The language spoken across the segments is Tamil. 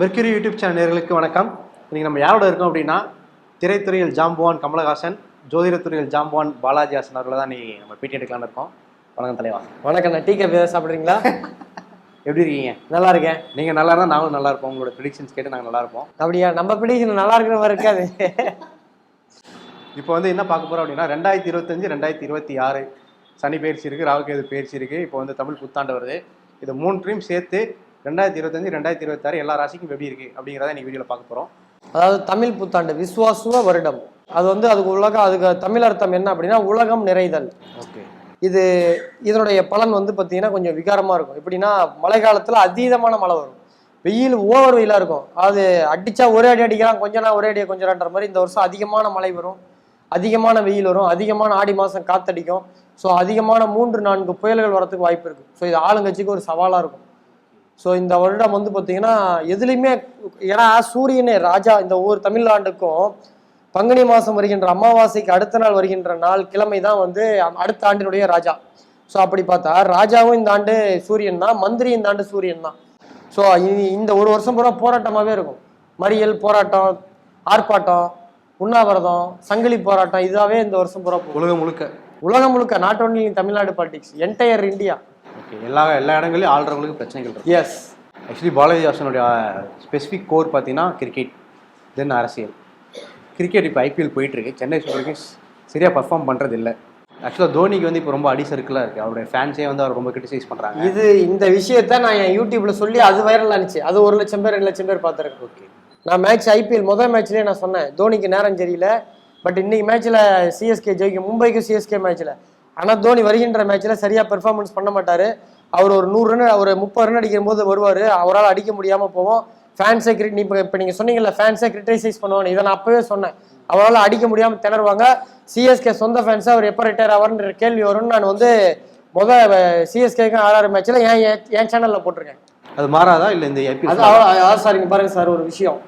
மெர்க்யூரி யூடியூப் சேனல் நேயர்களுக்கு வணக்கம். இன்னைக்கு நம்ம யாரோட இருக்கோம் அப்படின்னா திரைத்துறையில் ஜாம்புவான் கமலஹாசன் ஜோதிடத்துறையில் ஜாம்புவான் பாலாஜி ஹாசன் அவர்களை தான் நீ நம்ம பேட்டி எடுக்கலாம்னு இருக்கோம். வணக்கம் தலைவா. வணக்கம் டீ காஃபி ஏதாவது சாப்பிட்றீங்களா? எப்படி இருக்கீங்க? நல்லா இருக்கேன். நீங்கள் நல்லா இருந்தால் நாங்களும் நல்லா இருப்போம். உங்களோட ப்ரிடிக்ஷன்ஸ் கேட்டு நாங்கள் நல்லா இருப்போம். அப்படியா? நம்ம பிடிக்கணும் நல்லா இருக்கிற மாதிரி இருக்காது. இப்போ வந்து என்ன பார்க்க போகிறோம் அப்படின்னா ரெண்டாயிரத்தி இருபத்தஞ்சு ரெண்டாயிரத்தி இருபத்தி ஆறு சனி பயிற்சி இருக்குது ராகுகேது பயிற்சி இருக்குது இப்போ வந்து தமிழ் புத்தாண்டு வருது. இது மூன்றையும் சேர்த்து ரெண்டாயிரத்தி இருபத்தஞ்சு ரெண்டாயிரத்தி இருபத்தாறு எல்லா ராசிக்கும் எப்படி இருக்குது அப்படிங்கிறத இன்னைக்கு வீடியோவில் பார்க்க போகிறோம் அதாவது தமிழ் புத்தாண்டு விஸ்வாசுவ வருடம். அது வந்து அதுக்கு உலகம் அதுக்கு தமிழ் அர்த்தம் என்ன அப்படின்னா உலகம் நிறைதல். ஓகே. இது இதனுடைய பலன் வந்து பார்த்தீங்கன்னா கொஞ்சம் விகாரமாக இருக்கும். எப்படின்னா மழை காலத்தில் அதீதமான மழை வரும். வெயில் ஓவர் வெயிலாக இருக்கும். அது அடிச்சா ஒரே அடி அடிக்கலாம் கொஞ்ச நாள் ஒரே அடியாக கொஞ்ச நாள்ன்ற மாதிரி இந்த வருஷம் அதிகமான மழை வரும். அதிகமான வெயில் வரும். அதிகமான ஆடி மாதம் காத்தடிக்கும். ஸோ அதிகமான மூன்று நான்கு புயல்கள் வரதுக்கு வாய்ப்பு இருக்குது ஸோ இது ஆளுங்கட்சிக்கு ஒரு சவாலாக இருக்கும். ஸோ இந்த வருடம் வந்து பார்த்தீங்கன்னா எதுலேயுமே ஏன்னா சூரியனே ராஜா இந்த ஒவ்வொரு தமிழ்நாட்டுக்கும் பங்குனி மாதம் வருகின்ற அமாவாசைக்கு அடுத்த நாள் வருகின்ற நாள் கிழமை தான் வந்து அடுத்த ஆண்டினுடைய ராஜா. ஸோ அப்படி பார்த்தா ராஜாவும் இந்த ஆண்டு சூரியன் தான் மந்திரி இந்த ஆண்டு சூரியன் தான். ஸோ இந்த ஒரு வருஷம் பூரா போராட்டமாகவே இருக்கும். மறியல் போராட்டம் ஆர்ப்பாட்டம் உண்ணாவிரதம் சங்கிலி போராட்டம் இதாவே இந்த வருஷம் பூரா உலகம் முழுக்க. உலகம் முழுக்க not only Tamil Nadu politics entire India okay எல்லா எல்லா இடங்களையும் ஆள்றவங்களுக்கு பிரச்சனைகள் இருக்கு. எஸ் ஆக்சுவலி பாலாஜி ஹாசனுடைய ஸ்பெசிஃபிக் கோர் பார்த்தீங்கன்னா கிரிக்கெட் தென் அரசியல். கிரிக்கெட் இப்போ ஐபிஎல் போயிட்டு இருக்கு சென்னை சூப்பர் கிங்ஸ் சரியாக பர்ஃபார்ம் பண்ணுறது இல்லை ஆக்சுவலாக தோனிக்கு வந்து இப்போ ரொம்ப அடி சர்க்கிளாக இருக்குது அவருடைய ஃபேன்ஸே வந்து அவர் ரொம்ப கிரிட்டிசைஸ் பண்ணுறாங்க இது இந்த விஷயத்த நான் என் யூடியூப்ல சொல்லி அது வைரல் ஆனிச்சு அது ஒரு லட்சம் பேர் ரெண்டு லட்சம் பேர் பார்த்துருக்கேன். ஓகே நான் மேட்ச் ஐபிஎல் முதல் மேட்ச்லேயே நான் சொன்னேன் தோனிக்கு நேரம் தெரியல. பட் இன்னைக்கு மேட்ச்ல சிஎஸ்கே ஜெயிக்கும் மும்பைக்கும் சிஎஸ்கே மேட்ச்ல ஆனால் தோனி வருகின்ற மேட்ச்ல சரியா பெர்ஃபார்மன்ஸ் பண்ண மாட்டாரு. அவர் ஒரு நூறு ரன் ஒரு முப்பது ரன் அடிக்கும் போது வருவார். அவரால் அடிக்க முடியாம போவோம். ஃபேன்ஸை கிரிட் இப்போ இப்போ நீங்கள் சொன்னீங்கல்ல ஃபேன்ஸை கிரிட்டிசைஸ் பண்ணுவாங்க. இதை நான் அப்பவே சொன்னேன். அவரால் அடிக்க முடியாம திணறுவாங்க. சிஎஸ்கே சொந்த ஃபேன்ஸை அவர் எப்போ ரிட்டையர் ஆவார்ன்ற கேள்வி வரும்னு நான் வந்து முத சிஎஸ்கேக்கும் ஆர்ஆர் மேட்ச்ல ஏன் என் என் சேனல்ல போட்டிருக்கேன். அது மாறாதா? இல்லை இந்த அது அவ- அதாவது சார் இங்க பாருங்க சார் ஒரு விஷயம்.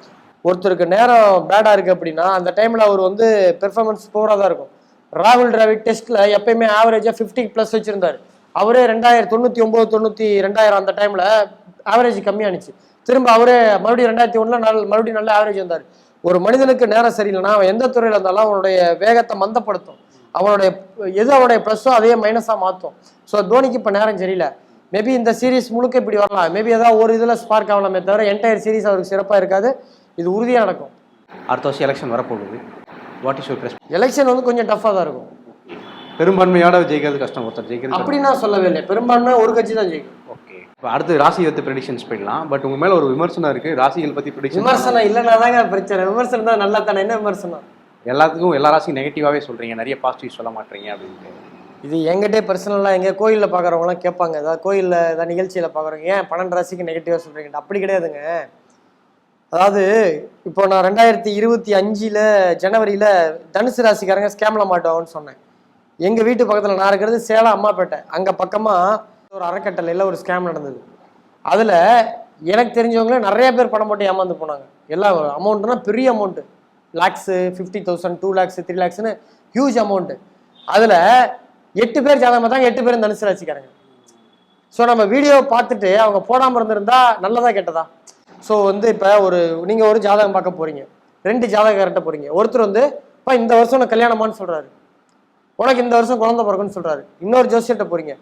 ஒருத்தருக்கு நேரம் பேடா இருக்கு அப்படின்னா அந்த டைம்ல அவர் வந்து பெர்ஃபார்மன்ஸ் போரா தான் இருக்கும். ராகுல் டிராவிட் டெஸ்ட்ல எப்பயுமே ஆவரேஜா 50 பிளஸ் வச்சிருந்தாரு. அவரே ரெண்டாயிரத்தி தொண்ணூத்தி ஒன்பது தொண்ணூத்தி ரெண்டாயிரம் அந்த டைம்ல ஆவரேஜ் கம்மியானுச்சு. திரும்ப அவரே மறுபடியும் ரெண்டாயிரத்தி ஒண்ணுல நல்ல மறுபடியும் நல்ல ஆவரேஜ் வந்தார். ஒரு மனிதனுக்கு நேரம் சரியில்லைன்னா அவன் எந்த துறையில இருந்தாலும் அவனுடைய வேகத்தை மந்தப்படுத்தும். அவனுடைய எது அவனுடைய ப்ளஸ்ஸோ அதையே மைனஸா மாற்றும் ஸோ தோனிக்கு இப்போ நேரம் சரியில்லை. மேபி இந்த சீரிஸ் முழுக்க இப்படி வரலாம். மேபி ஏதாவது ஒரு இதில் ஸ்பார்க் ஆகலாமே தவிர என்டையர் சீரிஸ் அவருக்கு சிறப்பாக இருக்காது. இது உறுதியாக நடக்கும். அடுத்த வருஷம் எலெக்ஷன் வரப்போகுது. What is your press election வந்து கொஞ்சம் டஃப்பாக தான் இருக்கும். பெரும்பான்மையோட ஜெயிக்கிறது கஷ்டம் ஒருத்தர் ஜெயிக்கிறது அப்படி நான் சொல்லவே இல்லை பெரும்பான்மை ஒரு கட்சி தான் ஜெயிக்கும். ஓகே இப்போ அடுத்து ராசி பற்றி ப்ரெடிக்ஷன்ஸ் போயிடலாம். பட் உங்க மேல ஒரு விமர்சனம் இருக்கு ராசிகள் பத்தி ப்ரெடிக்ஷன் விமர்சனம் இல்லைன்னா தாங்க பிரச்சனை. விமர்சனம் தான் நல்லா தானே என்ன விமர்சனம்? எல்லாத்துக்கும் எல்லா ராசியும் நெகட்டிவாவே சொல்றீங்க. நிறைய பாசிட்டிவ் சொல்ல மாட்டீங்க அப்படின்ட்டு. இது எங்கிட்டே பர்சனலாக எங்கள் கோயிலில் பார்க்குறவங்களாம் கேட்பாங்க. ஏதாவது கோயிலில் ஏதாவது நிகழ்ச்சியில் பார்க்குறவங்க ஏன் பன்னெண்டு ராசிக்கு நெகட்டிவாக சொல்கிறீங்க அப்படி கிடையாதுங்க. அதாவது இப்போ நான் ரெண்டாயிரத்தி இருபத்தி அஞ்சில் ஜனவரியில் தனுசு ராசிக்காரங்க ஸ்கேமில் மாட்டோம்னு சொன்னேன். எங்கள் வீட்டு பக்கத்தில் நான் இருக்கிறது சேலம் அம்மாப்பேட்டை. அங்கே பக்கமாக ஒரு அறக்கட்டளையில் ஒரு ஸ்கேம் நடந்தது. அதில் எனக்கு தெரிஞ்சவங்களே நிறைய பேர் பணம் போட்டு ஏமாந்து போனாங்க. எல்லா அமௌண்ட்டுனா பெரிய amount lakhs fifty thousand two lakhs three லேக்ஸ்னு huge amount அதில் எட்டு பேர் ஜாதகம் பார்த்தாங்க எட்டு பேரும் தனுசு ராசிக்காரங்க. ஸோ நம்ம வீடியோ பார்த்துட்டு அவங்க போடாமல் இருந்திருந்தா நல்லதா கெட்டதா? ஸோ வந்து இப்போ ஒரு நீங்கள் ஒரு ஜாதகம் பார்க்க போகிறீங்க ரெண்டு ஜாதகர்கிட்ட போகிறீங்க ஒருத்தர் வந்து இப்போ இந்த வருஷம் உனக்கு கல்யாணமான்னு சொல்கிறாரு உனக்கு இந்த வருஷம் குழந்தை பிறக்குன்னு சொல்கிறாரு இன்னொரு ஜோசியர்கிட்ட போகிறீங்க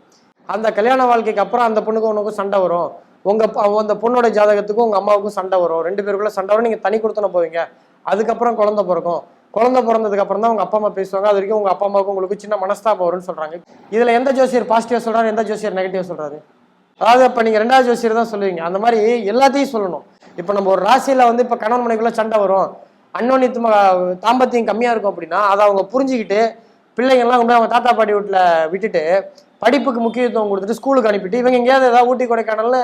அந்த கல்யாண வாழ்க்கைக்கு அப்புறம் அந்த பொண்ணுக்கும் உனக்கும் சண்டை வரும். உங்கள் அந்த பொண்ணோட ஜாதகத்துக்கும் உங்கள் அம்மாவுக்கும் சண்டை வரும். ரெண்டு பேருக்குள்ள சண்டை வரும். நீங்கள் தனி கொடுத்தன போவீங்க. அதுக்கப்புறம் குழந்தை பிறக்கும். குழந்தை பிறந்ததுக்கு அப்புறம் தான் உங்க அப்பா அம்மா பேசுவாங்க. அது வரைக்கும் உங்க அப்பா அம்மாவுக்கு உங்களுக்கு சின்ன மனஸ்தாபம் வரும்னு சொல்றாங்க. இதுல எந்த ஜோசியர் பாசிட்டிவா சொல்றாரு? எந்த ஜோசியர் நெகட்டிவா சொல்றாரு? அதாவது இப்போ நீங்கள் ரெண்டாவது ஜோசியர் தான் சொல்லுவீங்க. அந்த மாதிரி எல்லாத்தையும் சொல்லணும். இப்போ நம்ம ஒரு ராசியில் வந்து இப்போ கணவன் மனைக்குள்ளே சண்டை வரும். அன்னோன்யத்தும தாம்பத்தியம் கம்மியாக இருக்கும் அப்படின்னா அதை அவங்க புரிஞ்சுக்கிட்டு பிள்ளைங்கள்லாம் கொண்டு அவங்க தாத்தா பாட்டி வீட்டில் விட்டுட்டு படிப்புக்கு முக்கியத்துவம் கொடுத்துட்டு ஸ்கூலுக்கு அனுப்பிட்டு இவங்க எங்கேயாவது ஏதாவது ஊட்டி கொடைக்கானல்ல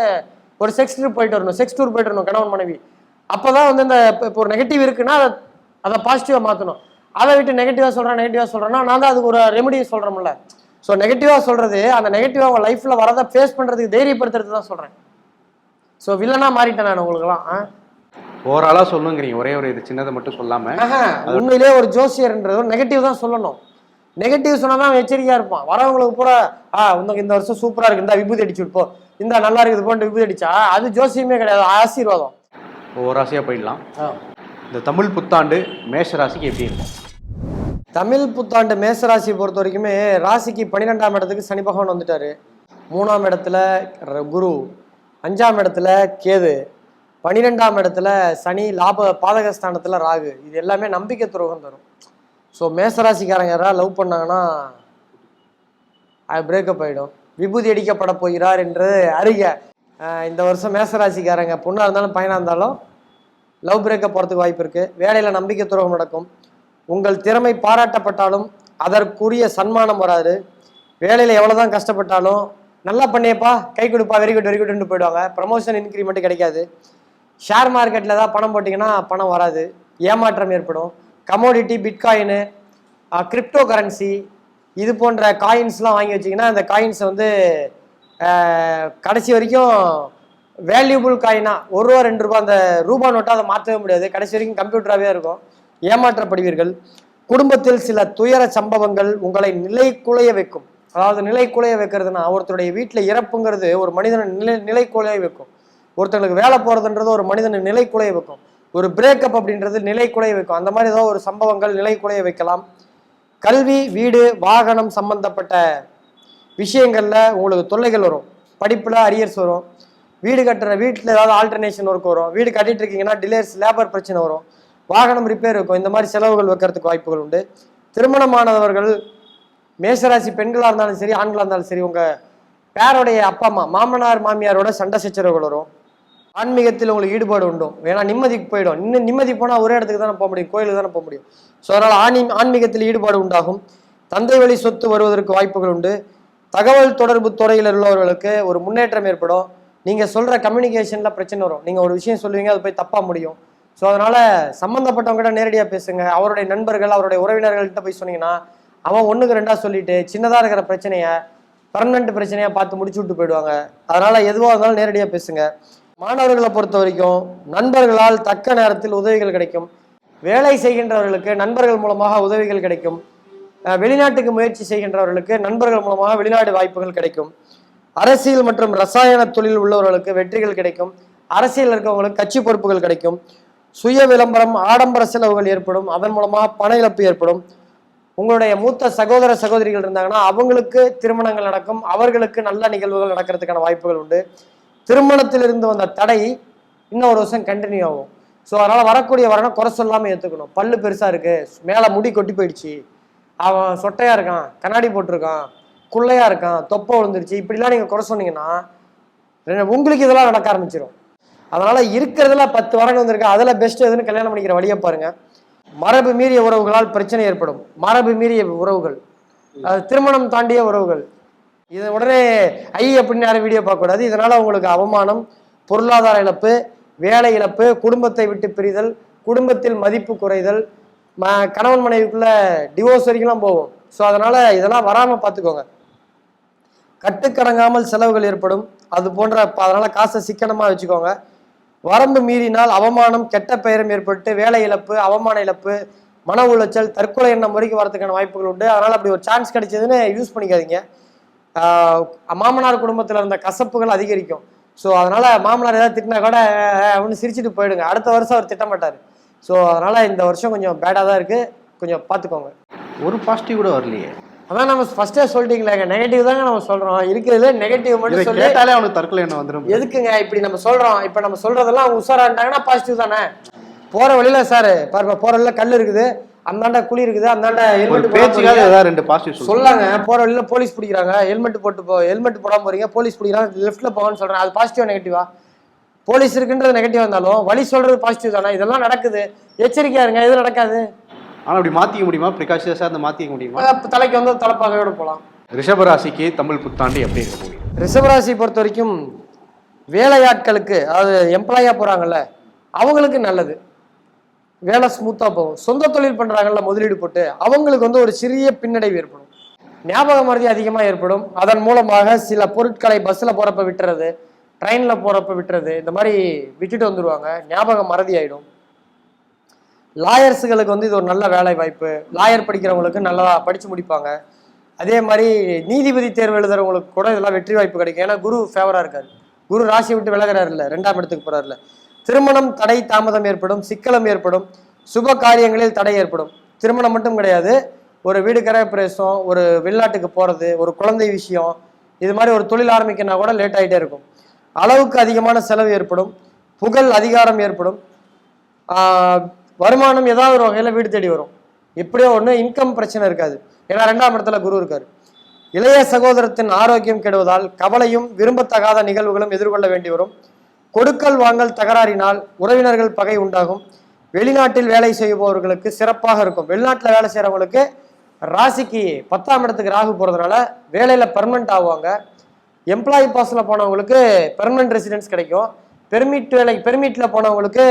ஒரு செக்ஸ் ட்ரிப் போயிட்டு வரணும். செக்ஸ் டூர் போயிட்டு வரணும் கணவன் மனைவி. அப்போ தான் வந்து இந்த இப்போ ஒரு நெகட்டிவ் இருக்குன்னா அதை அதை பாசிட்டிவாக மாற்றணும் அதை விட்டு நெகட்டிவாக சொல்கிறேன் நெகட்டிவாக சொல்கிறேன்னா நான் தான் அதுக்கு ஒரு ரெமெடி சொல்கிறோம்ல ஸோ நெகட்டிவா சொல்றது அந்த நெகட்டிவா உங்க லைஃப்ல வரதை ஃபேஸ் பண்றதுக்கு தைரியப்படுத்துறது தான் சொல்றேன். ஸோ வில்லனா மாறிட்டேன் நான் உங்களுக்குலாம் ஆ? ஓவராலா சொல்லுங்கிறீங்க ஒரே ஒரு இது சின்னதை மட்டும் சொல்லாம. ஆஹா, உண்மையிலேயே ஒரு ஜோசியர்ன்றது நெகட்டிவ் தான் சொல்லணும். நெகட்டிவ் சொன்னா தான் அவன் எச்சரிக்கையா இருப்பான். வரவங்களுக்கு பூரா ஆ இந்த இந்த வருஷம் சூப்பரா இருக்கு இந்த விபூதி அடிச்சு விட்டு போ இந்த நல்லா இருக்குது போன்ட்டு விபூதி அடிச்சா அது ஜோசியமே கிடையாது ஆசீர்வாதம். ஒவ்வொரு ராசியாக போயிடலாம் இந்த தமிழ் புத்தாண்டு மேஷ ராசிக்கு எப்படி இருக்கும்? தமிழ் புத்தாண்டு மேச பொறுத்த வரைக்குமே ராசிக்கு பன்னிரெண்டாம் இடத்துக்கு சனி பகவான் வந்துட்டாரு. மூணாம் இடத்துல ர- குரு. அஞ்சாம் இடத்துல கேது. பன்னிரெண்டாம் இடத்துல சனி லாப பாதகஸ்தானத்தில் ராகு. இது எல்லாமே நம்பிக்கை துரோகம் தரும். ஸோ மேசராசிக்காரங்க யாராவது லவ் பண்ணாங்கன்னா அது பிரேக்கப் ஆகிடும் விபூதி அடிக்கப்பட போகிறார் என்று அறிக. இந்த வருஷம் மேசராசிக்காரங்க பொண்ணாக இருந்தாலும் பையனாக இருந்தாலும் லவ் பிரேக்கப் போகிறதுக்கு வாய்ப்பு இருக்குது வேலையில் நம்பிக்கை துரோகம் நடக்கும். உங்கள் திறமை பாராட்டப்பட்டாலும் அதற்குரிய சன்மானம் வராது. வேலையில் எவ்வளோ தான் கஷ்டப்பட்டாலும் நல்லா பண்ணியப்பா கை கொடுப்பா வெரி குட் வெரி குட்னு போயிடுவாங்க. ப்ரமோஷன் இன்க்ரிமெண்ட் கிடைக்காது. ஷேர் மார்க்கெட்டில் ஏதாவது பணம் போட்டிங்கன்னா பணம் வராது. ஏமாற்றம் ஏற்படும். கமோடிட்டி பிட்காயின் கிரிப்டோ கரன்சி இது போன்ற காயின்ஸ்லாம் வாங்கி வச்சிங்கன்னா அந்த காயின்ஸை வந்து கடைசி வரைக்கும் வேல்யூபிள் காயினா ஒரு ரூபா ரெண்டு ரூபா அந்த ரூபா நோட்டாக அதை மாற்றவே முடியாது. கடைசி வரைக்கும் கம்ப்யூட்டராகவே இருக்கும். ஏமாற்றப்படுவீர்கள். குடும்பத்தில் சில துயர சம்பவங்கள் உங்களை நிலை குலைய வைக்கும். அதாவது நிலை குலைய வைக்கிறதுனா ஒருத்தருடைய வீட்டில் இறப்புங்கிறது ஒரு மனிதனை நிலை நிலை குலைய வைக்கும். ஒருத்தங்களுக்கு வேலை போகிறதுன்றது ஒரு மனிதனை நிலை குலைய வைக்கும். ஒரு பிரேக்கப் அப்படின்றது நிலை குலைய வைக்கும். அந்த மாதிரி ஏதோ ஒரு சம்பவங்கள் நிலை குலைய வைக்கலாம். கல்வி வீடு வாகனம் சம்பந்தப்பட்ட விஷயங்களில் உங்களுக்கு தொல்லைகள் வரும். படிப்பில் அரியர்ஸ் வரும். வீடு கட்டுற வீட்டில் ஏதாவது ஆல்டர்னேஷன் ஒர்க் வரும். வீடு கட்டிட்டு இருக்கீங்கன்னா டிலேர்ஸ் லேபர் பிரச்சனை வரும். வாகனம் ரிப்பேர் இருக்கும். இந்த மாதிரி செலவுகள் வைக்கிறதுக்கு வாய்ப்புகள் உண்டு. திருமணமானவர்கள் மேசராசி பெண்களாக இருந்தாலும் சரி ஆண்களாக இருந்தாலும் சரி உங்கள் பேருடைய அப்பா அம்மா மாமனார் மாமியாரோட சண்டை சச்சரவுகள் வரும். ஆன்மீகத்தில் உங்களுக்கு ஈடுபாடு உண்டும் ஏன்னா நிம்மதிக்கு போயிடும். இன்னும் நிம்மதி போனால் ஒரே இடத்துக்கு தானே போக முடியும் கோயிலுக்கு தானே போக முடியும். ஸோ அதனால் ஆணி ஆன்மீகத்தில் ஈடுபாடு உண்டாகும். தந்தை வழி சொத்து வருவதற்கு வாய்ப்புகள் உண்டு. தகவல் தொடர்பு துறையில் உள்ளவர்களுக்கு ஒரு முன்னேற்றம் ஏற்படும். நீங்கள் சொல்கிற கம்யூனிகேஷனில் பிரச்சனை வரும். நீங்கள் ஒரு விஷயம் சொல்லுவீங்க அது போய் தப்பாக முடியும். ஸோ அதனால் சம்மந்தப்பட்டவங்ககிட்ட நேரடியாக பேசுங்க. அவருடைய நண்பர்கள் அவருடைய உறவினர்கள்கிட்ட போய் சொன்னீங்கன்னா அவன் ஒன்றுக்கு ரெண்டாக சொல்லிட்டு சின்னதாக இருக்கிற பிரச்சனையை பர்மனண்ட் பிரச்சனையாக பார்த்து முடிச்சு விட்டு போயிடுவாங்க. அதனால் எதுவாக இருந்தாலும் நேரடியாக பேசுங்க. மாணவர்களை பொறுத்த வரைக்கும் நண்பர்களால் தக்க நேரத்தில் உதவிகள் கிடைக்கும். வேலை செய்கின்றவர்களுக்கு நண்பர்கள் மூலமாக உதவிகள் கிடைக்கும். வெளிநாட்டுக்கு முயற்சி செய்கின்றவர்களுக்கு நண்பர்கள் மூலமாக வெளிநாடு வாய்ப்புகள் கிடைக்கும். அரசியல் மற்றும் ரசாயன தொழில் உள்ளவர்களுக்கு வெற்றிகள் கிடைக்கும். அரசியல் இருக்கவங்களுக்கு கட்சி பொறுப்புகள் கிடைக்கும். சுய விளம்பரம் ஆடம்பர செலவுகள் ஏற்படும். அதன் மூலமாக பண இழப்பு ஏற்படும். உங்களுடைய மூத்த சகோதர சகோதரிகள் இருந்தாங்கன்னா அவங்களுக்கு திருமணங்கள் நடக்கும். அவர்களுக்கு நல்ல நிகழ்வுகள் நடக்கிறதுக்கான வாய்ப்புகள் உண்டு. திருமணத்திலிருந்து வந்த தடை இன்னும் ஒரு வருஷம் கண்டினியூ ஆகும். ஸோ அதனால் வரக்கூடிய வரணும். குறை சொல்லாமல் ஏற்றுக்கணும் பல்லு பெருசாக இருக்குது மேலே முடி கொட்டி போயிடுச்சு. அவன் சொட்டையாக இருக்கான். கண்ணாடி போட்டிருக்கான். குள்ளையாக இருக்கான். தொப்பை விழுந்துருச்சு. இப்படிலாம் நீங்கள் குறை சொன்னீங்கன்னா உங்களுக்கு இதெல்லாம் நடக்க ஆரம்பிச்சிடும் அதனால இருக்கிறதுல பத்து வரங்க வந்திருக்கு. அதில் பெஸ்ட் எதுன்னு கல்யாணம் பண்ணிக்கிற வழியை பாருங்க. மரபு மீறிய உறவுகளால் பிரச்சனை ஏற்படும். மரபு மீறிய உறவுகள். அது திருமணம் தாண்டிய உறவுகள். இது உடனே ஐ அப்படின்னு யாரும் வீடியோ பார்க்கக்கூடாது. இதனால உங்களுக்கு அவமானம் பொருளாதார இழப்பு வேலை இழப்பு குடும்பத்தை விட்டு பிரிதல் குடும்பத்தில் மதிப்பு குறைதல் ம கணவன் மனைவிக்குள்ள டிவோர்ஸ் வரைக்கும்லாம் போகும். ஸோ அதனால இதெல்லாம் வராமல் பார்த்துக்கோங்க. கட்டுக்கடங்காமல் செலவுகள் ஏற்படும். அது போன்ற அதனால் அதனால காசை சிக்கனமாக வச்சுக்கோங்க. வரம்பு மீறினால் அவமானம் கெட்ட பெயரும் ஏற்பட்டு வேலை இழப்பு அவமான இழப்பு மன உளைச்சல் தற்கொலை எண்ணம் வரைக்கும் வரதுக்கான வாய்ப்புகள் உண்டு. அதனால் அப்படி ஒரு சான்ஸ் கிடைச்சதுன்னு யூஸ் பண்ணிக்காதீங்க. மாமனார் குடும்பத்தில் இருந்த கசப்புகள் அதிகரிக்கும். ஸோ அதனால் மாமனார் ஏதாவது திட்டினா கூட அவனு சிரிச்சுட்டு போயிடுங்க. அடுத்த வருஷம் அவர் திட்ட மாட்டார். ஸோ அதனால் இந்த வருஷம் கொஞ்சம் பேடாக தான் இருக்குது கொஞ்சம் பார்த்துக்கோங்க ஒரு பாசிட்டிவ் கூட வரலையே. அதான் நம்ம ஃபர்ஸ்டே சொல்லிட்டீங்களேங்க நெகட்டிவ் தாங்க நம்ம சொல்றோம். இருக்கிறதுல நெகட்டிவ் மட்டும் சொல்லி கேட்டாலே அவனுக்கு தற்கொலை என்ன வந்துடும் எதுக்குங்க இப்படி நம்ம சொல்றோம்? இப்ப நம்ம சொல்றதெல்லாம் அவங்க உஷாராண்டாங்கன்னா பாசிட்டிவ் தானே? போற வழியில சார் பாருங்க போற வழியில கல் இருக்குது. அந்தாண்ட குழி இருக்குது. அந்தாண்ட ஹெல்மெட் பேச்சுக்காக ஏதாவது ரெண்டு பாசிட்டிவ் சொல்லு சொல்லாங்க. போற வழியில போலீஸ் பிடிக்கிறாங்க. ஹெல்மெட் போட்டு போ ஹெல்மெட் போடாம போறீங்க. போலீஸ் பிடிக்கிறாங்க. லெஃப்ட்ல போங்கன்னு சொல்றேன். அது பாசிட்டிவா நெகட்டிவா போலீஸ் இருக்குன்றது நெகட்டிவா இருந்தாலும் வழி சொல்றது பாசிட்டிவ் தானே? இதெல்லாம் நடக்குது. எச்சரிக்கையா இருங்க. எது நடக்காது? ஆனால் அப்படி மாற்றிக்க முடியுமா? ப்ரிகாஷியஸாக அந்த மாற்றிக்க முடியுமா? தலைக்கு வந்து தலைப்பாகையோட போலாம். ரிஷபராசிக்கு தமிழ் புத்தாண்டு எப்படி இருக்க போகுது? ரிஷபராசி பொறுத்த வரைக்கும் வேலையாட்களுக்கு அதாவது எம்ப்ளாயாக போகிறாங்கல்ல அவங்களுக்கு நல்லது. வேலை ஸ்மூத்தாக போகும். சொந்த தொழில் பண்ணுறாங்கல்ல முதலீடு போட்டு அவங்களுக்கு வந்து ஒரு சிறிய பின்னடைவு ஏற்படும். ஞாபக மறதி அதிகமாக ஏற்படும். அதன் மூலமாக சில பொருட்களை பஸ்ஸில் போகிறப்ப விட்டுறது ட்ரெயினில் போகிறப்ப விட்டுறது இந்த மாதிரி விட்டுட்டு வந்துடுவாங்க ஞாபக மறதி ஆயிடும். லாயர்ஸுகளுக்கு வந்து இது ஒரு நல்ல வேலை வாய்ப்பு லாயர் படிக்கிறவங்களுக்கு நல்லா படித்து முடிப்பாங்க. அதே மாதிரி நீதிபதி தேர்வு எழுதுறவங்களுக்கு கூட இதெல்லாம் வெற்றி வாய்ப்பு கிடைக்கும். ஏன்னா குரு ஃபேவராக இருக்கார். குரு ராசி விட்டு விலகிறாருல்ல ரெண்டாம் இடத்துக்கு போறாருல திருமணம் தடை தாமதம் ஏற்படும் சிக்கலம் ஏற்படும் சுப காரியங்களில் தடை ஏற்படும். திருமணம் மட்டும் கிடையாது. ஒரு வீடு கிரகப்பிரவேசம் ஒரு வெளிநாட்டுக்கு போகிறது ஒரு குழந்தை விஷயம் இது மாதிரி ஒரு தொழில் ஆரம்பிக்கனா கூட லேட் ஆகிட்டே இருக்கும். அளவுக்கு அதிகமான செலவு ஏற்படும். புகழ் அதிகாரம் ஏற்படும். வருமானம் ஏதாவது ஒரு வகையில் வீடு தேடி வரும். எப்படியோ ஒன்று இன்கம் பிரச்சனை இருக்காது. ஏன்னா ரெண்டாம் இடத்துல குரு இருக்கார். இளைய சகோதரத்தின் ஆரோக்கியம் கெடுவதால் கவலையும் விரும்பத்தகாத நிகழ்வுகளும் எதிர்கொள்ள வேண்டி வரும். கொடுக்கல் வாங்கல் தகராறினால் உறவினர்கள் பகை உண்டாகும். வெளிநாட்டில் வேலை செய்பவர்களுக்கு சிறப்பாக இருக்கும். வெளிநாட்டில் வேலை செய்கிறவங்களுக்கு ராசிக்கு பத்தாம் இடத்துக்கு ராகு போகிறதுனால வேலையில் பர்மனெண்ட் ஆகுவாங்க எம்ப்ளாயி பாஸில் போனவங்களுக்கு பெர்மனன்ட் ரெசிடென்ஸ் கிடைக்கும். பெர்மிட் வேலை பெர்மிட்டில் போனவங்களுக்கு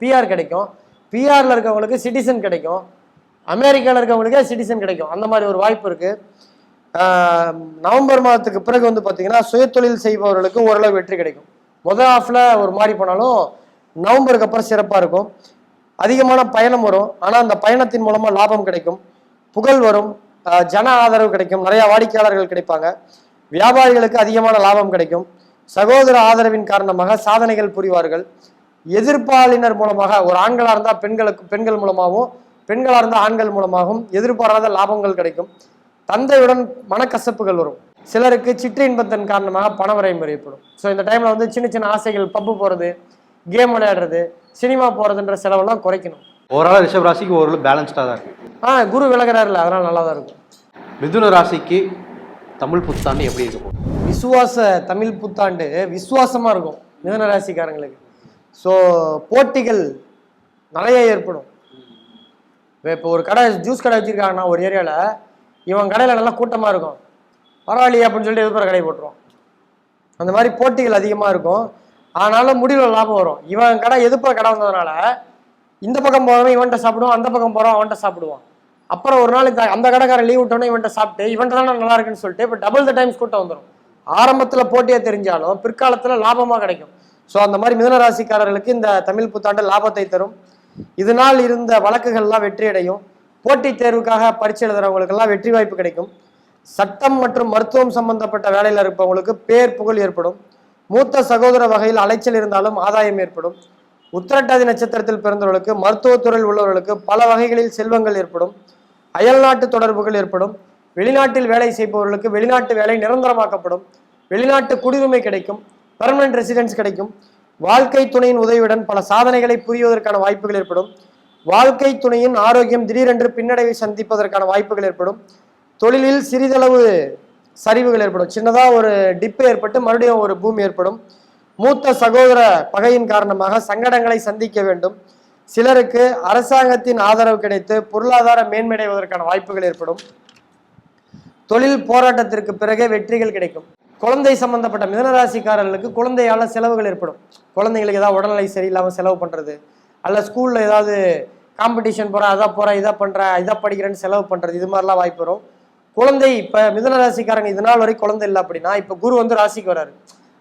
பிஆர் கிடைக்கும். பிஆரில் இருக்கவங்களுக்கு சிட்டிசன் கிடைக்கும். அமெரிக்காவில் இருக்கவங்களுக்கே சிட்டிசன் கிடைக்கும். அந்த மாதிரி ஒரு வாய்ப்பு இருக்குது நவம்பர் மாதத்துக்கு பிறகு வந்து பார்த்தீங்கன்னா சுயதொழில் செய்பவர்களுக்கு ஓரளவு வெற்றி கிடைக்கும். முதல் ஹாஃபில் ஒரு மாதிரி போனாலும் நவம்பருக்கு அப்புறம் சிறப்பாக இருக்கும். அதிகமான பயணம் வரும். ஆனால் அந்த பயணத்தின் மூலமாக லாபம் கிடைக்கும். புகழ் வரும். ஜன ஆதரவு கிடைக்கும். நிறையா வாடிக்கையாளர்கள் கிடைப்பாங்க. வியாபாரிகளுக்கு அதிகமான லாபம் கிடைக்கும். சகோதர ஆதரவின் காரணமாக சாதனைகள் புரிவார்கள். எதிர்ப்பாளினர் மூலமாக ஒரு ஆண்களாக இருந்தால் பெண்களுக்கு பெண்கள் மூலமாகவும் பெண்களாக இருந்தால் ஆண்கள் மூலமாகவும் எதிர்பாராத லாபங்கள் கிடைக்கும். தந்தையுடன் மனக்கசப்புகள் வரும். சிலருக்கு சிற்று இன்பத்தின் காரணமாக பணவரையும் ஏற்படும் ஸோ இந்த டைமில் வந்து சின்ன சின்ன ஆசைகள் பப்பு போகிறது கேம் விளையாடுறது சினிமா போகிறதுன்ற செலவெல்லாம் குறைக்கணும். ஓவரால் ரிஷப் ராசிக்கு ஓரளவு பேலன்ஸ்டாக தான் இருக்குது ஆ குரு விலகிறாருல அதனால் நல்லா தான் இருக்கும். மிதுன ராசிக்கு தமிழ் புத்தாண்டு எப்படி இருக்க போகுது விசுவாச தமிழ் புத்தாண்டு விசுவாசமாக இருக்கும் மிதன ராசிக்காரங்களுக்கு. ஸோ போட்டிகள் நிறைய ஏற்படும். இப்போ ஒரு கடை ஜூஸ் கடை வச்சுருக்காங்கன்னா ஒரு ஏரியாவில் இவன் கடையில் நல்லா கூட்டமாக இருக்கும். பரவாயில்லையே அப்படின்னு சொல்லிட்டு எதிர்ப்புற கடை போட்டுருவான். அந்த மாதிரி போட்டிகள் அதிகமாக இருக்கும். ஆனாலும் முடிவில் லாபம் வரும். இவன் கடை எதிர்ப்புற கடை வந்ததுனால இந்த பக்கம் போகிறவன் இவன்கிட்ட சாப்பிடுவான் அந்த பக்கம் போகிறவன் அவன்கிட்ட சாப்பிடுவான். அப்புறம் ஒரு நாள் இந்த அந்த கடைக்காரன் லீவ் விட்டோன்னே இவன்கிட்ட சாப்பிட்டு இவன்கிட்ட தானே நல்லா இருக்குன்னு சொல்லிட்டு இப்போ டபுள் த டைம்ஸ் கூட்டம் வந்துடும் ஆரம்பத்தில் போட்டியாக தெரிஞ்சாலும் பிற்காலத்தில் லாபமாக கிடைக்கும். ஸோ அந்த மாதிரி மிதன ராசிக்காரர்களுக்கு இந்த தமிழ் புத்தாண்டு லாபத்தை தரும். இதனால் இருந்த வழக்குகள்லாம் வெற்றி அடையும் போட்டித் தேர்வுக்காக பரீட்சை எழுதுறவங்களுக்கெல்லாம் வெற்றி வாய்ப்பு கிடைக்கும். சட்டம் மற்றும் மருத்துவம் சம்பந்தப்பட்ட வேலையில் இருப்பவங்களுக்கு பேர் புகழ் ஏற்படும். மூத்த சகோதர வகையில் அலைச்சல் இருந்தாலும் ஆதாயம் ஏற்படும். உத்திரட்டாதி நட்சத்திரத்தில் பிறந்தவர்களுக்கு மருத்துவத்துறையில் உள்ளவர்களுக்கு பல வகைகளில் செல்வங்கள் ஏற்படும். அயல்நாட்டு தொடர்புகள் ஏற்படும். வெளிநாட்டில் வேலை செய்பவர்களுக்கு வெளிநாட்டு வேலை நிரந்தரமாக்கப்படும். வெளிநாட்டு குடியுரிமை கிடைக்கும். பர்மனன்ட் ரெசிடென்ஸ் கிடைக்கும். வாழ்க்கை துணையின் உதவியுடன் பல சாதனைகளை புரிவதற்கான வாய்ப்புகள் ஏற்படும். வாழ்க்கை துணையின் ஆரோக்கியம் திடீரென்று பின்னடைவை சந்திப்பதற்கான வாய்ப்புகள் ஏற்படும். தொழிலில் சிறிதளவு சரிவுகள் ஏற்படும். சின்னதாக ஒரு டிப்பு ஏற்பட்டு மறுபடியும் ஒரு பூமி ஏற்படும். மூத்த சகோதர பகையின் காரணமாக சங்கடங்களை சந்திக்க வேண்டும். சிலருக்கு அரசாங்கத்தின் ஆதரவு கிடைத்து பொருளாதார மேன்மையடைவதற்கான வாய்ப்புகள் ஏற்படும். தொழில் போராட்டத்திற்கு பிறகே வெற்றிகள் கிடைக்கும். குழந்தை சம்பந்தப்பட்ட மிதனராசிக்காரர்களுக்கு குழந்தையால் செலவுகள் ஏற்படும். குழந்தைங்களுக்கு ஏதாவது உடல்நிலை சரியில்லாமல் செலவு பண்ணுறது அல்ல ஸ்கூலில் ஏதாவது காம்படிஷன் போகிறேன் அதை போகிறேன் இதை பண்ணுறேன் இதை படிக்கிறேன்னு செலவு பண்ணுறது இது மாதிரிலாம் வாய்ப்பு வரும். குழந்தை இப்போ மிதன ராசிக்காரங்க இது நாள் வரைக்கும் குழந்தை இல்லை அப்படின்னா இப்போ குரு வந்து ராசிக்கு வராரு.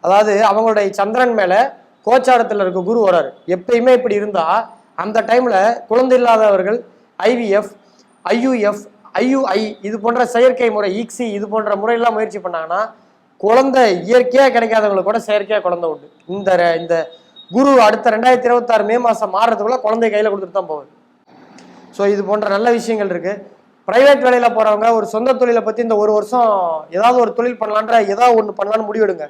அதாவது அவங்களுடைய சந்திரன் மேலே கோச்சாரத்தில் இருக்க குரு வராரு. எப்பயுமே இப்படி இருந்தால் அந்த டைமில் குழந்தை இல்லாதவர்கள் ஐவிஎஃப் ஐயுஎஃப் ஐயுஐ இது போன்ற செயற்கை முறை ஈக்ஸி இது போன்ற முறையெல்லாம் முயற்சி பண்ணாங்கன்னா குழந்தை இயற்கையாக கிடைக்காதவங்களுக்கு கூட செயற்கையாக குழந்தை உண்டு. இந்த இந்த குரு அடுத்த ரெண்டாயிரத்தி இருபத்தாறு மே மாதம் மாறுறதுக்குள்ளே குழந்தை கையில் கொடுத்துட்டு தான் போகுது ஸோ இது போன்ற நல்ல விஷயங்கள் இருக்குது ப்ரைவேட் வேலையில் போகிறவங்க ஒரு சொந்த தொழிலை பற்றி இந்த ஒரு வருஷம் ஏதாவது ஒரு தொழில் பண்ணலான்ற ஏதாவது ஒன்று பண்ணலான்னு முடிவெடுங்க.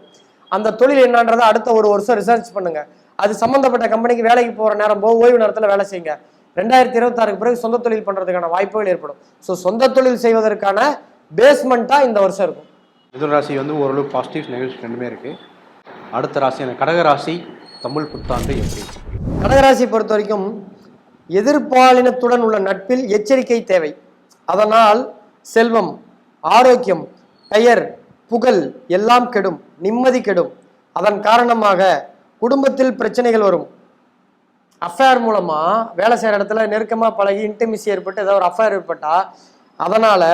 அந்த தொழில் என்னன்றதை அடுத்த ஒரு வருஷம் ரிசர்ச் பண்ணுங்க. அது சம்மந்தப்பட்ட கம்பெனிக்கு வேலைக்கு போகிற நேரம் போக ஓய்வு நேரத்தில் வேலை செய்யுங்க. ரெண்டாயிரத்தி இருபத்தாறுக்கு பிறகு சொந்த தொழில் பண்ணுறதுக்கான வாய்ப்புகள் ஏற்படும். ஸோ சொந்த தொழில் செய்வதற்கான பேஸ்மெண்ட்டாக இந்த வருஷம் இருக்கும். மிதுன ராசி வந்து ஓரளவு பாசிட்டிவ் நெகட்டிவ் ரெண்டுமே இருக்குது அடுத்த ராசியான கடக கடகராசி தமிழ் புத்தாண்டு எப்படி? கடகராசி பொறுத்த வரைக்கும் எதிர்பாலினத்துடன் உள்ள நட்பில் எச்சரிக்கை தேவை. அதனால் செல்வம் ஆரோக்கியம் பெயர் புகழ் எல்லாம் கெடும் நிம்மதி கெடும். அதன் காரணமாக குடும்பத்தில் பிரச்சனைகள் வரும். அஃபேர் மூலமாக வேலை செய்கிற இடத்துல நெருக்கமாக பழகி இன்டிமிசி ஏற்பட்டு ஏதாவது ஒரு அஃபேர் ஏற்பட்டால் அதனால்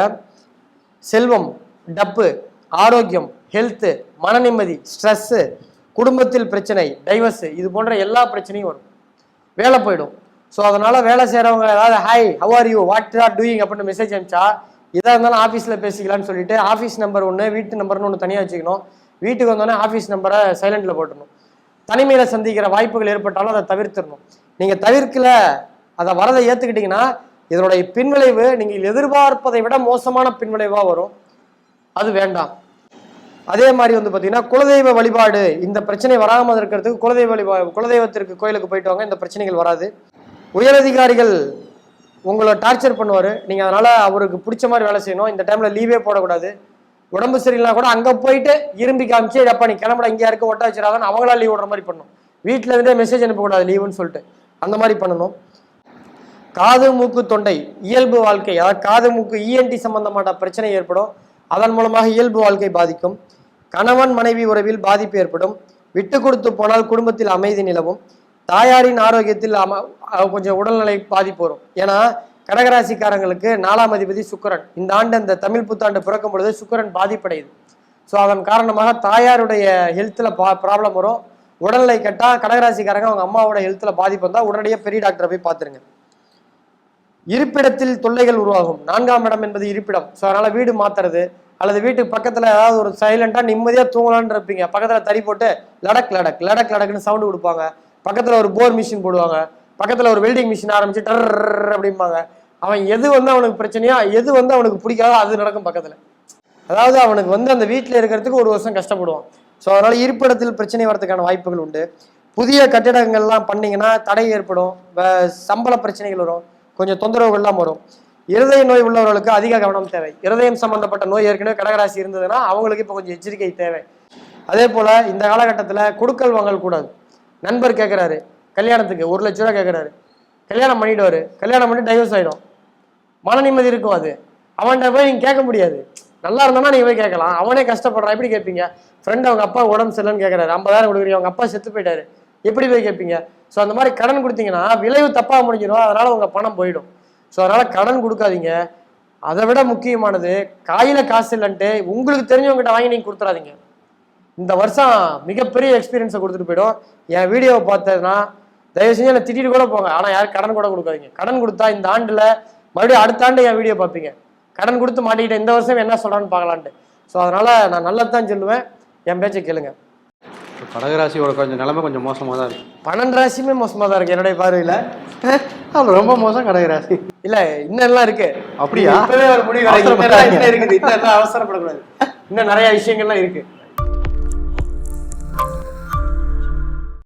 செல்வம் டப்பு ஆரோக்கியம் ஹெல்த்து மன நிம்மதி ஸ்ட்ரெஸ்ஸு குடும்பத்தில் பிரச்சனை டைவர்ஸு இது போன்ற எல்லா பிரச்சனையும் வரும். வேலை போயிடும். ஸோ அதனால் வேலை செய்கிறவங்க ஏதாவது hi how are you what are doing அப்படின்னு மெசேஜ் அனுப்பிச்சா இதாக இருந்தாலும் ஆஃபீஸில் பேசிக்கலாம்னு சொல்லிட்டு ஆஃபீஸ் நம்பர் ஒன்று வீட்டு நம்பர்னு ஒன்று தனியாக வச்சுக்கணும். வீட்டுக்கு வந்தோடனே ஆஃபீஸ் நம்பரை சைலண்டில் போட்டணும் தனிமையில் சந்திக்கிற வாய்ப்புகள் ஏற்பட்டாலும் அதை தவிர்த்திடணும். நீங்கள் தவிர்க்கல அதை வரதை ஏற்றுக்கிட்டிங்கன்னா இதனுடைய பின்விளைவு நீங்கள் எதிர்பார்ப்பதை விட மோசமான பின்விளைவாக வரும். அது வேண்டாம். அதே மாதிரி வந்து பார்த்தீங்கன்னா குலதெய்வ வழிபாடு இந்த பிரச்சனை வராமல் இருக்கிறதுக்கு குலதெய்வ வழிபா குலதெய்வத்திற்கு கோயிலுக்கு போயிட்டு வாங்க இந்த பிரச்சனைகள் வராது. உயரதிகாரிகள் உங்களை டார்ச்சர் பண்ணுவார். நீங்கள் அதனால் அவருக்கு பிடிச்ச மாதிரி வேலை செய்யணும். இந்த டைமில் லீவே போடக்கூடாது. உடம்பு சரியில்லைனா கூட அங்கே போயிட்டு இரும்பி காமிச்சு அப்பா நீ கிளம்பட இங்கே இருக்க ஒட்ட வச்சிடாதான்னு அவங்களா லீவ் விடுற மாதிரி பண்ணணும் வீட்டில் இருந்தே மெசேஜ் அனுப்பக்கூடாது லீவுன்னு சொல்லிட்டு. அந்த மாதிரி பண்ணணும். காது மூக்கு தொண்டை இயல்பு வாழ்க்கை அதாவது காது மூக்கு இஎன்டி சம்மந்தமான பிரச்சனை ஏற்படும். அதன் மூலமாக இயல்பு வாழ்க்கை பாதிக்கும். கணவன் மனைவி உறவில் பாதிப்பு ஏற்படும். விட்டு கொடுத்து போனால் குடும்பத்தில் அமைதி நிலவும். தாயாரின் ஆரோக்கியத்தில் அம கொஞ்சம் உடல்நிலை பாதிப்பு வரும். ஏன்னா கடகராசிக்காரங்களுக்கு நாலாம் அதிபதி சுக்கரன். இந்த ஆண்டு அந்த தமிழ் புத்தாண்டு பிறக்கும் பொழுது சுக்கரன் பாதிப்படையுது. ஸோ அதன் காரணமாக தாயாருடைய ஹெல்த்தில் பா ப்ராப்ளம் வரும். உடல்நிலை கட்டால் கடகராசிக்காரங்க அவங்க அம்மாவோட ஹெல்த்தில் பாதிப்பு வந்தால் உடனடியாக பெரிய டாக்டரை போய் பார்த்துருங்க. இருப்பிடத்தில் தொல்லைகள் உருவாகும். நான்காம் இடம் என்பது இருப்பிடம். ஸோ அதனால் வீடு மாத்துறது அல்லது வீட்டுக்கு பக்கத்தில் ஏதாவது ஒரு சைலண்ட்டாக நிம்மதியாக தூங்கலாம்னு இருப்பீங்க. பக்கத்தில் தறி போட்டு லடக் லடக் லடக் லடக்னு சவுண்டு கொடுப்பாங்க. பக்கத்தில் ஒரு போர் மிஷின் போடுவாங்க. பக்கத்தில் ஒரு வெல்டிங் மிஷின் ஆரம்பிச்சு டர் அப்படிம்பாங்க. அவன் எது வந்து அவனுக்கு பிரச்சனையா எது வந்து அவனுக்கு பிடிக்காதோ அது நடக்கும் பக்கத்தில். அதாவது அவனுக்கு வந்து அந்த வீட்டில் இருக்கிறதுக்கு ஒரு வருஷம் கஷ்டப்படுவான். ஸோ அதனால் இருப்பிடத்தில் பிரச்சனை வரதுக்கான வாய்ப்புகள் உண்டு. புதிய கட்டிடங்கள்லாம் பண்ணிங்கன்னா தடை ஏற்படும். வ- சம்பள பிரச்சனைகள் வரும். கொஞ்சம் தொந்தரவுகள்லாம் வரும். இருதய நோய் உள்ளவர்களுக்கு அதிக கவனம் தேவை. இருதயம் சம்பந்தப்பட்ட நோய் ஏற்கனவே கடகராசி இருந்ததுன்னா அவங்களுக்கு இப்போ கொஞ்சம் எச்சரிக்கை தேவை. அதே போல் இந்த காலகட்டத்தில் கொடுக்கல் வாங்கல் கூடாது. நண்பர் கேட்குறாரு கல்யாணத்துக்கு ஒரு லட்ச ரூபா கேட்குறாரு கல்யாணம் பண்ணிவிடுவார் கல்யாணம் பண்ணி டைவர்ஸ் ஆகிடும் மன நிம்மதி இருக்கும் அது. அவன்கிட்ட போய் நீங்கள் கேட்க முடியாது. நல்லா இருந்தானா நீங்கள் போய் கேட்கலாம். அவனே கஷ்டப்படுறான். எப்படி கேட்பீங்க? ஃப்ரெண்ட் அவங்க அப்பா உடம்பு சரியில்லைன்னு கேட்குறாரு ஐம்பதாயிரம் கொடுக்குறீங்க. அவங்க அப்பா செத்து போயிட்டாரு. எப்படி போய் கேட்பீங்க? ஸோ அந்த மாதிரி கடன் கொடுத்தீங்கன்னா விளைவு தப்பாக முடிஞ்சிடும். அதனால உங்கள் பணம் போயிடும். ஸோ அதனால் கடன் கொடுக்காதீங்க. அதை விட முக்கியமானது காயில் காசு இல்லைன்ட்டு உங்களுக்கு தெரிஞ்சவங்ககிட்ட வாங்கி நீங்கள் கொடுத்துறாதீங்க. இந்த வருஷம் மிகப்பெரிய எக்ஸ்பீரியன்ஸை கொடுத்துட்டு போயிடும். என் வீடியோவை பார்த்ததுன்னா தயவு செஞ்சு என்னை திட்டிட்டு கூட போங்க. ஆனால் யாரும் கடன் கூட கொடுக்காதீங்க. கடன் கொடுத்தா இந்த ஆண்டில் மறுபடியும் அடுத்த ஆண்டு என் வீடியோ பார்ப்பீங்க. கடன் கொடுத்து மாட்டிக்கிட்டேன் இந்த வருஷம் என்ன சொல்கிறான்னு பார்க்கலான்ட்டு. ஸோ அதனால் நான் நல்லது தான் சொல்லுவேன். என் பேச்சை கேளுங்கள் கடகராசியோட கொஞ்சம் நிலைமை கொஞ்சம் மோசமாக தான் இருக்கு. பன்னெண்டு ராசியுமே மோசமாக தான் இருக்கு. என்னுடைய பார்வையில். அது ரொம்ப மோசம் கடகராசி. இல்லை இன்னும் எல்லாம் இருக்கு. அப்படியா? இப்பவே ஒரு முடிவு. இன்னும் இருக்குது. இன்னும் எல்லாம் அவசரப்படக்கூடாது. இன்னும் நிறைய விஷயங்கள்லாம் இருக்கு.